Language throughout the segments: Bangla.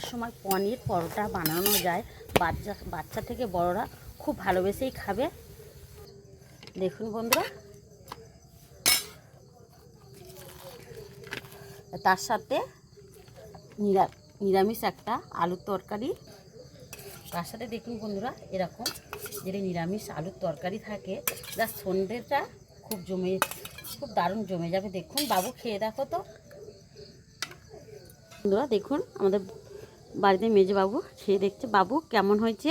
ঠান্ডার সময় পনির পরোটা বানানো যায়। বাচ্চা বাচ্চা থেকে বড়রা খুব ভালোবেসেই খাবে। দেখুন বন্ধুরা। তার সাথে নিরা, নিরামিষ একটা আলুর তরকারি। তার সাথে দেখুন বন্ধুরা, এরকম যেটা নিরামিষ আলুর তরকারি থাকে, যা সন্ধ্যেটা খুব জমে, খুব দারুণ জমে যাবে। দেখুন বাবু, খেয়ে দেখো তো। বন্ধুরা, দেখুন আমাদের বাড়িতে মেজে বাবু খেয়ে দেখছে বাবু কেমন হয়েছে?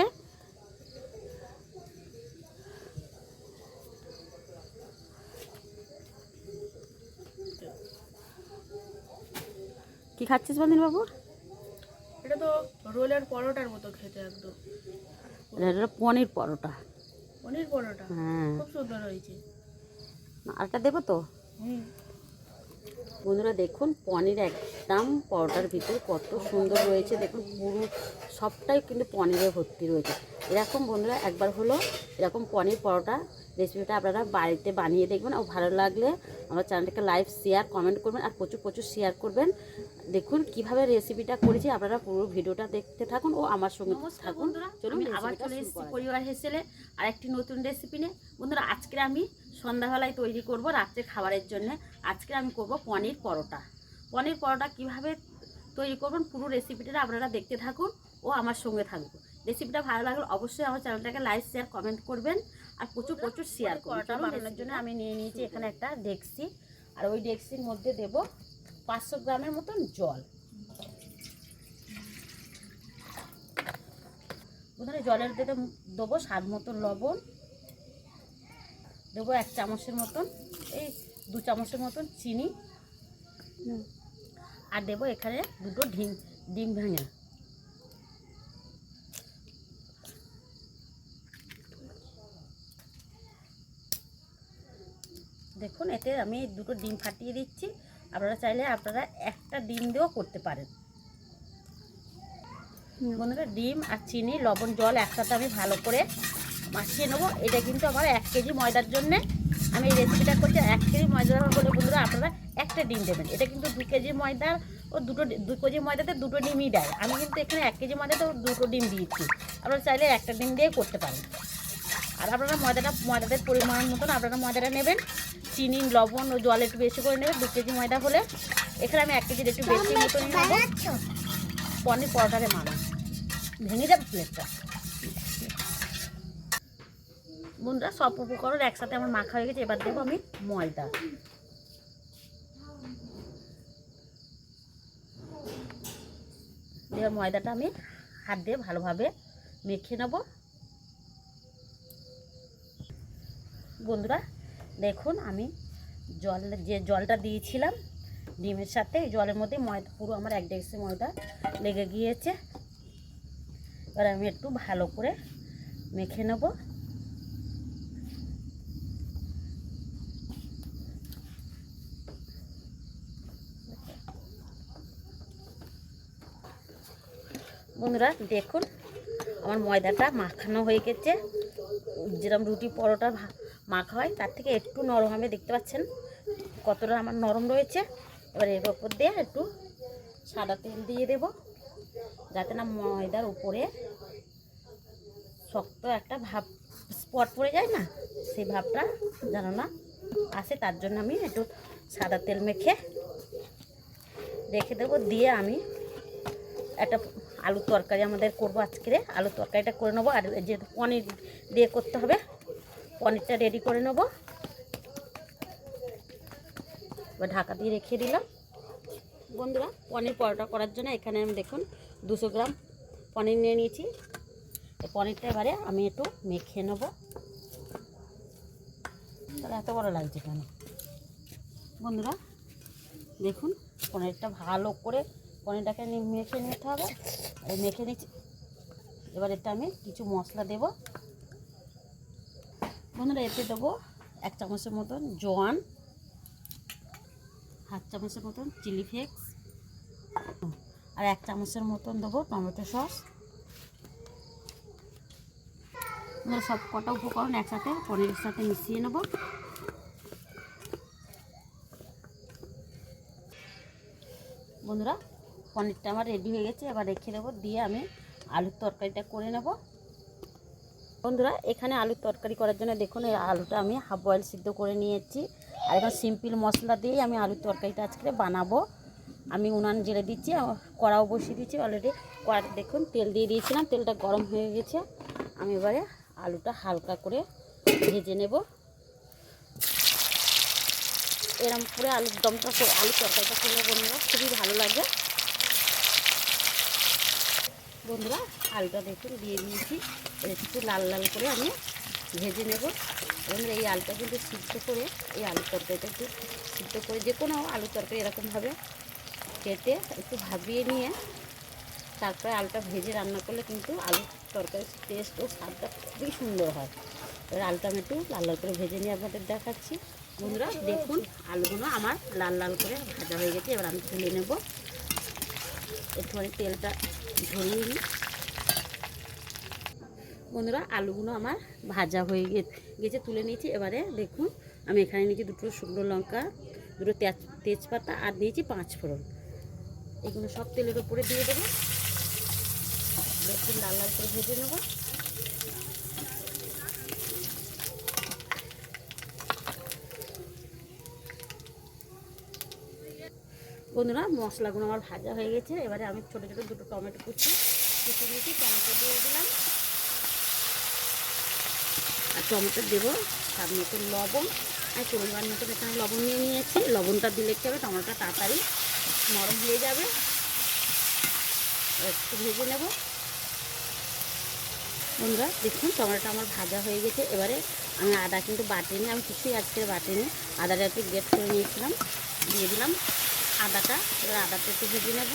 কি খাচ্ছিস বন্ধুর বাবু এটা তো রোলের পরোটার মতো খেতে একদম। এটা পনির পরোটা। পনির পরোটা? হ্যাঁ। খুব সুন্দর হয়েছে। আরটা দেবো তো? হুম। বন্ধুরা দেখুন পনির একদম পরোটার ভিতরে কত সুন্দর রয়েছে। দেখুন পুরো সবটাই কিন্তু পনিরে ভর্তি রয়েছে। এরকম বন্ধুরা একবার হলো এরকম পনির পরোটা রেসিপিটা আপনারা বাড়িতে বানিয়ে দেখবেন। ও ভালো লাগলে আমার চ্যানেলটাকে লাইভ শেয়ার কমেন্ট করবেন আর প্রচুর প্রচুর শেয়ার করবেন। দেখুন কীভাবে রেসিপিটা করেছি আপনারা পুরো ভিডিওটা দেখতে থাকুন ও আমার সঙ্গে থাকুন। চলুন আবার চলে এসেছি পরিবার হেসেলে আর একটি নতুন রেসিপি নিয়ে। বন্ধুরা আজকে আমি সন্ধ্যাবেলায় তৈরি করব রাত্রে খাবারের জন্য। আজকে আমি করব পনির পরোটা। পনির পরোটা কীভাবে তৈরি করবেন পুরো রেসিপিটা আপনারা দেখতে থাকুন ও আমার সঙ্গে থাকব রেসিপিটা ভালো লাগলে অবশ্যই আমার চ্যানেলটাকে লাইক শেয়ার কমেন্ট করবেন আর প্রচুর প্রচুর শেয়ার পরোটা বানানোর জন্য আমি নিয়ে নিয়েছি এখানে একটা ডেক্সি আর ওই ডেক্সির মধ্যে দেব পাঁচশো গ্রামের মতন জল। বন্ধুরা জলের দিতে দেবো স্বাদ মতন লবণ। দেবো এক চামচের মতন এই দু চামচের মতন চিনি। আর দেবো এখানে দুটো ডিম ডিম ভাঙা। দেখুন, এতে আমি দুটো ডিম ফাটিয়ে দিচ্ছি। আপনারা চাইলে আপনারা একটা ডিম দিয়েও করতে পারেন। বন্ধুরা, ডিম আর চিনি, লবণ, জল একসাথে আমি ভালো করে মাখিয়ে নেব। এটা কিন্তু আমার এক কেজি ময়দার জন্যে। আমি এই রেসিপিটা করছি এক কেজি ময়দা করে বন্ধুরা আপনারা একটা ডিম দেবেন। এটা কিন্তু দু কেজি ময়দার ও দুটো দু কেজি ময়দাতে দুটো ডিমই দেয়। আমি কিন্তু এখানে এক কেজি ময়দাতে দুটো ডিম দিয়েছি। আপনারা চাইলে একটা ডিম দিয়ে করতে পারেন। আর আপনারা ময়দাটা ময়দাদের পরিমাণ মতন আপনারা ময়দাটা নেবেন। চিনি, লবণ ও জল একটু বেশি করে নেবেন, দু কেজি ময়দা হলে। এখানে আমি এক কেজির একটু বেশি মতন নেব। পনির পরোটারে মানা ভেঙে যাবে প্লেটটা বন্ধুরা, সব উপকরণ একসাথে আমার মাখা হয়ে গেছে। এবার দেবো আমি ময়দা। এবার ময়দাটা আমি হাত দিয়ে ভালোভাবে মেখে নেব। বন্ধুরা, দেখুন আমি জল, যে জলটা দিয়েছিলাম ডিমের সাথে জলের মধ্যে ময়দা, পুরো আমার এক ডেক্সি ময়দা লেগে গিয়েছে। এবার আমি একটু ভালো করে মেখে নেব। বন্ধুরা, দেখুন, আমার ময়দাটা মাখানো হয়ে গেছে। যেরকম রুটি পরোটা মাখা হয়, তার থেকে একটু নরম হবে দেখতে পাচ্ছেন কতটা আমার নরম রয়েছে। এবার এর ওপর দিয়ে একটু সাদা তেল দিয়ে দেব, যাতে না ময়দার উপরে শক্ত একটা ভাব স্পট পড়ে যায় না, সেই ভাবটা যেন না আসে। তার জন্য আমি একটু সাদা তেল মেখে রেখে দেবো, দিয়ে আমি একটা আলু তরকারি আমাদের করব আজকে। আলু তরকারিটা করে নেব। আর যেহেতু পনির দিয়ে করতে হবে, পনিরটা রেডি করে নেব। ঢাকা দিয়ে রেখে দিলাম। বন্ধুরা, পনির পরোটা করার জন্য এখানে আমি দেখুন দুশো গ্রাম পনির নিয়ে নিয়েছি। পনিরটা এবারে আমি একটু মেখে নেব। তাহলে এত বড় লাগছে কেন? বন্ধুরা, দেখুন পনিরটা ভালো করে পনিরটাকে মেখে নিতে হবে। মেখে নিচ্ছি। এবার এটা আমি কিছু মশলা দেব। বন্ধুরা, এতে দেবো এক চামচের মতন জোয়ান, হাফ চামচের মতন চিলি ফ্লেক্স, আর এক চামচের মতন দেবো টমেটো সস। আমরা সব কটা উপকরণ একসাথে পনিরের সাথে মিশিয়ে নেব। বন্ধুরা পনিরটা আমার রেডি হয়ে গেছে, এবার রেখে দেবো, দিয়ে আমি আলুর তরকারিটা করে নেব। বন্ধুরা, এখানে আলুর তরকারি করার জন্য দেখুন, এই আলুটা আমি হাফ বয়েল সিদ্ধ করে নিয়েছি। আর এখন সিম্পল মশলা দিয়েই আমি আলুর তরকারিটা আজকে বানাবো। আমি উনান জেলে দিচ্ছি কড়াও বসিয়ে দিচ্ছি অলরেডি কড়াতে দেখুন, তেল দিয়ে দিয়েছিলাম, তেলটা গরম হয়ে গেছে। আমি এবারে আলুটা হালকা করে ভেজে নেব। এরম করে আলুর দমটা আলুর তরকারিটা করলে বন্ধুরা, খুবই ভালো লাগে। বন্ধুরা, আলুটা দেখুন, দিয়ে দিয়েছি। একটু লাল লাল করে আমি ভেজে নেব। এবং এই আলুটা কিন্তু সিদ্ধ করে, এই আলুর তরকারিটা একটু সিদ্ধ করে যে কোনো আলুর তরকারি এরকমভাবে কেটে একটু ভাবিয়ে নিয়ে তারপরে আলুটা ভেজে রান্না করলে কিন্তু আলুর তরকারির টেস্ট ও স্বাদটা খুবই সুন্দর হয়। এবার আলুটা আমি একটু লাল লাল করে ভেজে নিয়ে আপনাদের দেখাচ্ছি। বন্ধুরা, দেখুন, আলুগুলো আমার লাল লাল করে ভাজা হয়ে গেছে। এবার আমি তুলে নেব। একটুখানি তেলটা ঝরিয়ে দিই। বন্ধুরা, আলুগুলো আমার ভাজা হয়ে গেছে, তুলে নিয়েছি। এবারে দেখুন, আমি এখানে নিয়েছি দুটো শুকনো লঙ্কা, দুটো তেজ, তেজপাতা আর নিয়েছি পাঁচ ফোড়ন। এগুলো সব তেলের উপরে দিয়ে দেবো। একটু লাল লাল করে ভেজে নেব। বন্ধুরা, মশলাগুলো আমার ভাজা হয়ে গেছে। এবারে আমি ছোটো ছোটো দুটো টমেটো কুচি কুচি নিয়েছি টমেটো দিয়ে দিলাম। আর টমেটো দেবো তার মতন লবণ। আর পরিমাণ মতন এখানে লবণ নিয়ে নিয়েছি। লবণটা দিলে কি হবে, টমেটোটা তাড়াতাড়ি নরম হয়ে যাবে। একটু ভেজে নেব। বন্ধুরা, দেখুন, টমেটোটা আমার ভাজা হয়ে গেছে। এবারে আমি আদা কিন্তু বাটিনি আমি কিছুই আজকে বাটিনি আদাটা একটু গ্রেট করে নিয়েছিলাম, দিয়ে দিলাম। আদাটা, এবার আদাটা একটু ভেজে নেব।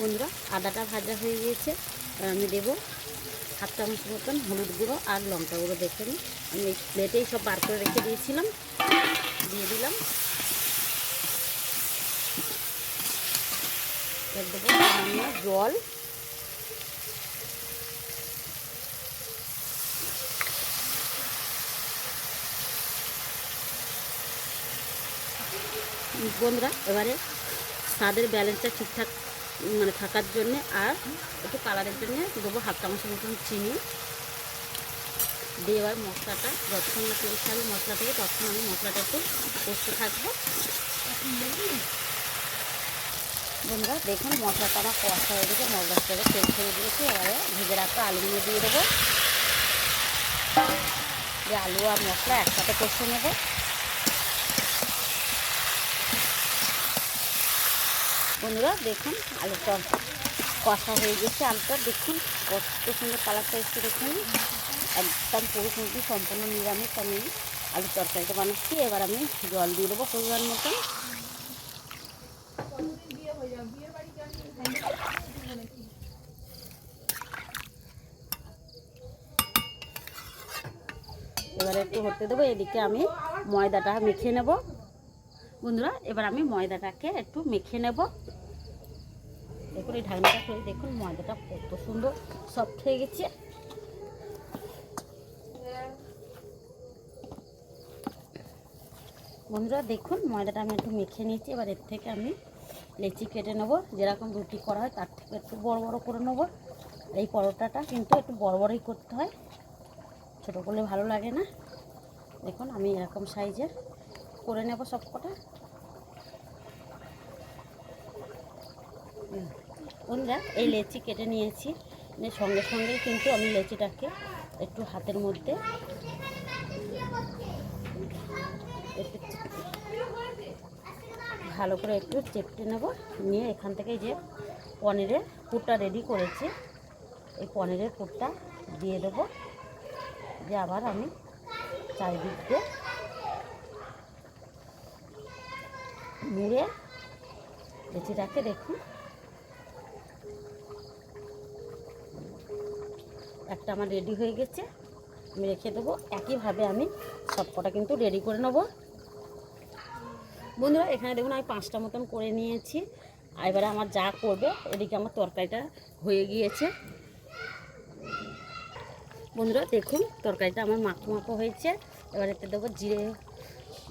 বন্ধুরা, আদাটা ভাজা হয়ে গিয়েছে। এবার আমি দেবো হাফ চামচ মতন হলুদ গুঁড়ো আর লঙ্কা গুঁড়ো, দেখে নিই আমি প্লেটেই সব বার করে রেখে দিয়েছিলাম। দিয়ে দিলাম। জল। বন্ধুরা, এবারে স্বাদের ব্যালেন্সটা ঠিকঠাক মানে থাকার জন্যে আর একটু কালারের জন্য দেবো হাফ চামচের মতন চিনি। দিয়ে এবার মশলাটা, যতক্ষণ না তেল ছাড়বে মশলা থেকে, ততক্ষণ আমি মশলাটা একটু কষতে থাকব। বন্ধুরা, দেখুন মশলাটা আমার কষা হয়ে গেছে, মশলার থেকে তেল ছেড়ে দিয়েছি, এবারে ভেজে রাখা আলুগুলো দিয়ে দেবো। দিয়ে আলু আর মশলা একসাথে কষে নেব। বন্ধুরা, দেখুন আলুটা কষা হয়ে গেছে। আলুটা দেখুন কত সুন্দর কালারটা এসছে, দেখুন। একদম পুরো কিন্তু সম্পূর্ণ নিরামিষ। আমি আলুর তরকারিটা বানাচ্ছি এবার আমি জল দিয়ে দেবো পরিমাণ মতন এবারে একটু হতে দেবো, এদিকে আমি ময়দাটা মেখে নেব। বন্ধুরা, এবার আমি ময়দাটাকে একটু মেখে নেব। দেখুন, এই ঢাকনাটা খুলে দেখুন, ময়দাটা কত সুন্দর সফট হয়ে গেছে। বন্ধুরা, দেখুন, ময়দাটা আমি একটু মেখে নিয়েছি, এবার এর থেকে আমি লেচি কেটে নেব। যেরকম রুটি করা হয়, তার থেকে একটু বড় বড় করে নেব। এই পরোটাটা কিন্তু একটু বড় বড়ই করতে হয়। ছোটো করলে ভালো লাগে না। দেখুন, আমি এরকম সাইজের করে নেব সব কটা। বন্ধুরা এই লেচি কেটে নিয়েছি। নিয়ে সঙ্গে সঙ্গে কিন্তু আমি লেচিটাকে একটু হাতের মধ্যে ভালো করে একটু চেপটে নেব। নিয়ে এখান থেকে যে পনিরের পুরটা রেডি করেছি, এই পনিরের পুরটা দিয়ে দেবো। দিয়ে আবার আমি চারিদিক দিয়ে মুড়ে লেচিটাকে দেখুন একটা আমার রেডি হয়ে গেছে। আমি রেখে দেবো। একইভাবে আমি সব কটা কিন্তু রেডি করে নেব। বন্ধুরা, এখানে দেখুন আমি পাঁচটা মতন করে নিয়েছি। আর এবারে আমার যা করবে, এদিকে আমার তরকারিটা হয়ে গিয়েছে। বন্ধুরা, দেখুন, তরকারিটা আমার মাখো মাখো হয়েছে। এবার এতে দেবো জিরে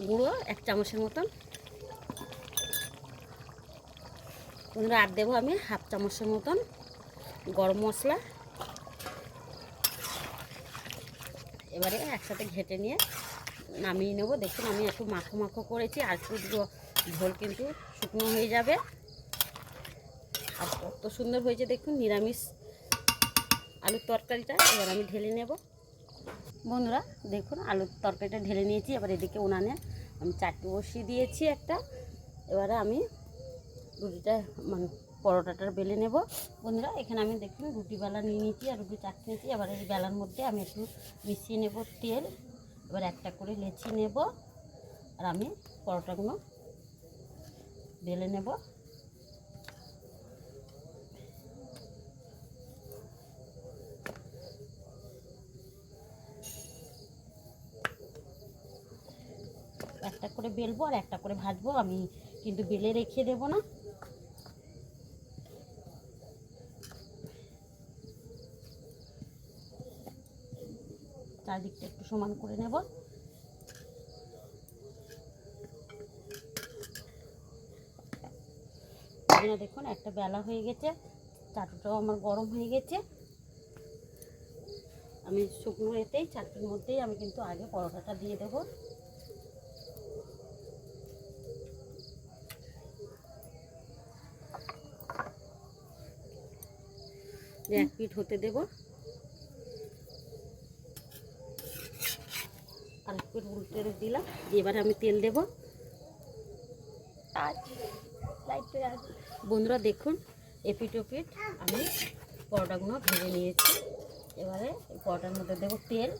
গুঁড়ো, এক চামচের মতন। বন্ধুরা, আর দেবো আমি হাফ চামচের মতন গরম মশলা। এবারে একসাথে ঘেটে নিয়ে নামিয়ে নেব। দেখুন, আমি একটু মাখো মাখো করেছি, আর একটু ঝোল কিন্তু শুকনো হয়ে যাবে। আর কত সুন্দর হয়েছে, দেখুন, নিরামিষ আলুর তরকারিটা। এবার আমি ঢেলে নেব। বন্ধুরা, দেখুন, আলুর তরকারিটা ঢেলে নিয়েছি। এবার এদিকে উনানে আমি চারটে বসিয়ে দিয়েছি একটা। এবারে আমি রুটিটা মানে পরোটাটা বেলে নেব। বন্ধুরা, এখানে আমি দেখুন রুটি বেলা নিয়ে নিয়েছি আর রুটি চারটে নিয়েছি। এবার এই বেলার মধ্যে আমি একটু মিশিয়ে নেব তেল। এবার একটা করে লেচি নেব আর আমি পরোটাগুলো বেলে নেব। একটা করে বেলবো আর একটা করে ভাজবো। আমি কিন্তু বেলে রেখে দেবো না। চারদিকটা একটু সমান করে নেব। দেখুন, একটা বেলা হয়ে গেছে, চাটুটাও আমার গরম হয়ে গেছে। আমি শুকনো এতেই, চাটুর মধ্যেই আমি কিন্তু আগে পরোটাটা দিয়ে দেবো। এক পিঠ হতে দেব। এক পিঠ উল্টে দিলাম। এবার এবারে আমি তেল দেব। বন্ধুরা দেখুন এপিট ওপিট আমি পরোটাগুলো ভেজে নিয়েছি। এবারে পরোটার মধ্যে দেবো তেল।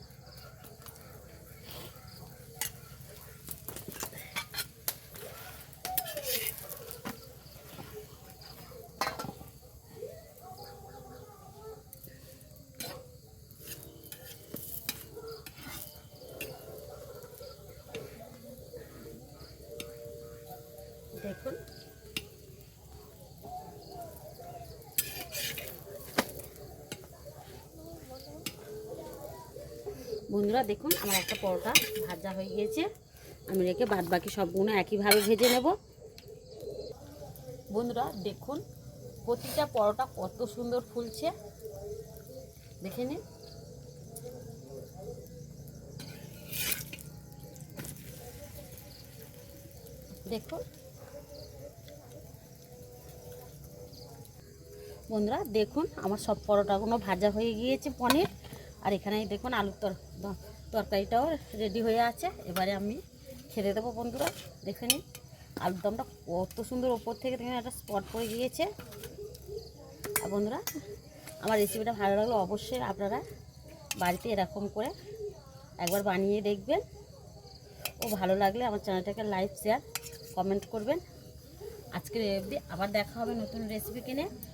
দেখুন বন্ধুরা, দেখুন, আমার একটা পরোটা ভাজা হয়ে গিয়েছে। আমি রেখে বাদ বাকি সবগুলো একইভাবে ভেজে নেব। বন্ধুরা, দেখুন, প্রতিটা পরোটা কত সুন্দর ফুলছে। দেখে নিন। দেখুন বন্ধুরা, দেখুন আমার সব পরোটাগুলো ভাজা হয়ে গিয়েছে পনির। আর এখানে দেখুন আলুর তর তরকারিটাও রেডি হয়ে আছে। এবারে আমি খেতে দেবো বন্ধুরা, দেখে নিন। আলুর দমটা কত সুন্দর ওপর থেকে দেখুন একটা স্পট পড়ে গিয়েছে। আর বন্ধুরা, আমার রেসিপিটা ভালো লাগল অবশ্যই আপনারা বাড়িতে এরকম করে একবার বানিয়ে দেখবেন। ও ভালো লাগলে আমার চ্যানেলটাকে লাইক শেয়ার কমেন্ট করবেন। আজকের অবধি আবার দেখা হবে নতুন রেসিপি কিনে।